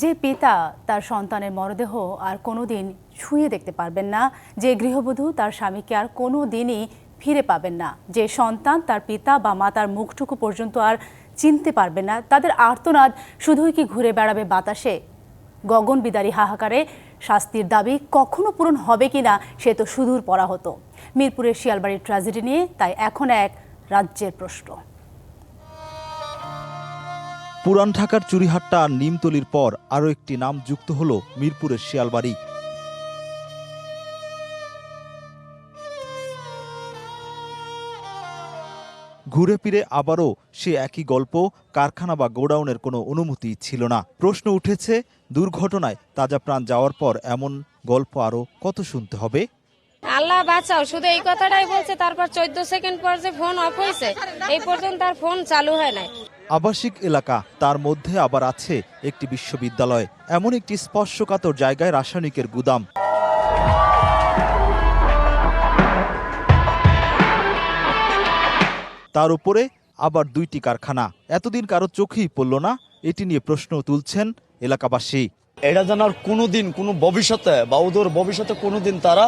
যে পিতা তার সন্তানের মরদেহ আর কোনোদিন ছুঁয়ে দেখতে পারবেন না, যে গৃহবধূ তার স্বামীকে আর কোনো দিনই ফিরে পাবেন না, যে সন্তান তার পিতা বা মাতার মুখটুকু পর্যন্ত আর চিনতে পারবে না, তাদের আর্তনাদ শুধুই কি ঘুরে বেড়াবে বাতাসে? গগন বিদারী হাহাকারে শাস্তির দাবি কখনো পূরণ হবে কি না সে তো সুদূর পরা হতো মিরপুরের শিয়ালবাড়ির ট্র্যাজেডি নিয়ে তাই এখন এক রাজ্যের প্রশ্ন। পুরান ঢাকার চুরিহাট্টা আর নিমতলির পর আরও একটি নাম যুক্ত হল মিরপুরের শিয়ালবাড়ি। ঘুরে ফিরে আবারও সে একই গল্প, কারখানা বা গোডাউনের কোনো অনুমতি ছিল না। প্রশ্ন উঠেছে, দুর্ঘটনায় তাজা প্রাণ যাওয়ার পর এমন গল্প আরও কত শুনতে হবে? আল্লাহ বাঁচাও, শুধু এই কথাটাই বলছে, তারপর চোদ্দ সেকেন্ড পর যে ফোন অফ হয়েছে, এই পর্যন্ত তার ফোন চালু হয় নাই। আবাসিক এলাকা, তার মধ্যে আবার আছে একটি বিশ্ববিদ্যালয়, এমন একটি স্পর্শকাতর জায়গায় রাসায়নিকের গুদাম। তার উপরে আবার দুইটি কারখানা। এতদিন কারও চোখেই পড়ল না, এটি নিয়ে প্রশ্ন তুলছেন এলাকাবাসী। এটা জানার কোনোদিন কোনো ভবিষ্যতে বা ওদের ভবিষ্যতে কোনোদিন তারা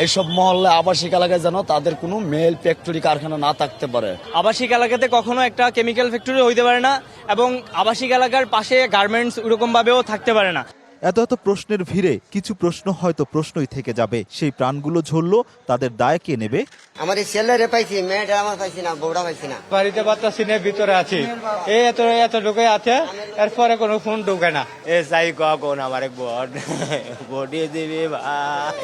এইসব মহল্লে আবাসিক এলাকায় যেন তাদের কোনো মেল ফ্যাক্টরি কারখানা না থাকতে পারে। আবাসিক এলাকাতে কখনো একটা কেমিক্যাল ফ্যাক্টরি হইতে পারে না এবং আবাসিক এলাকার পাশে গার্মেন্টস ওরকম ভাবেও থাকতে পারে না। এত এত প্রশ্নের ভিড়ে কিছু প্রশ্ন হয়তো প্রশ্নই থেকে যাবে। সেই প্রাণগুলো ঝরল তাদের দায় কে নেবে? আমার ছেলেরে পাইছি মেয়েটা আমার পাইছি না বউটা পাইছি না। বাড়িতে বাচ্চা সিনে ভিতরে আছি। এই এত এত ঢুকে আছে এরপরে কোনো ফোন ঢুকে না। এ সাই কখন আমার বটিয়ে দিবি ভাই।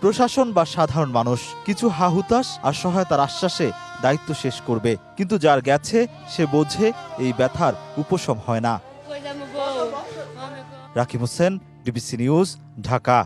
প্রশাসন বা সাধারণ মানুষ কিছু হাহুতাস আর সহায়তার আশ্বাসে দায়িত্ব শেষ করবে। কিন্তু যার গেছে সে বোঝে এই ব্যথার উপশম হয় না। Rakib Hossain DBC news Dhaka.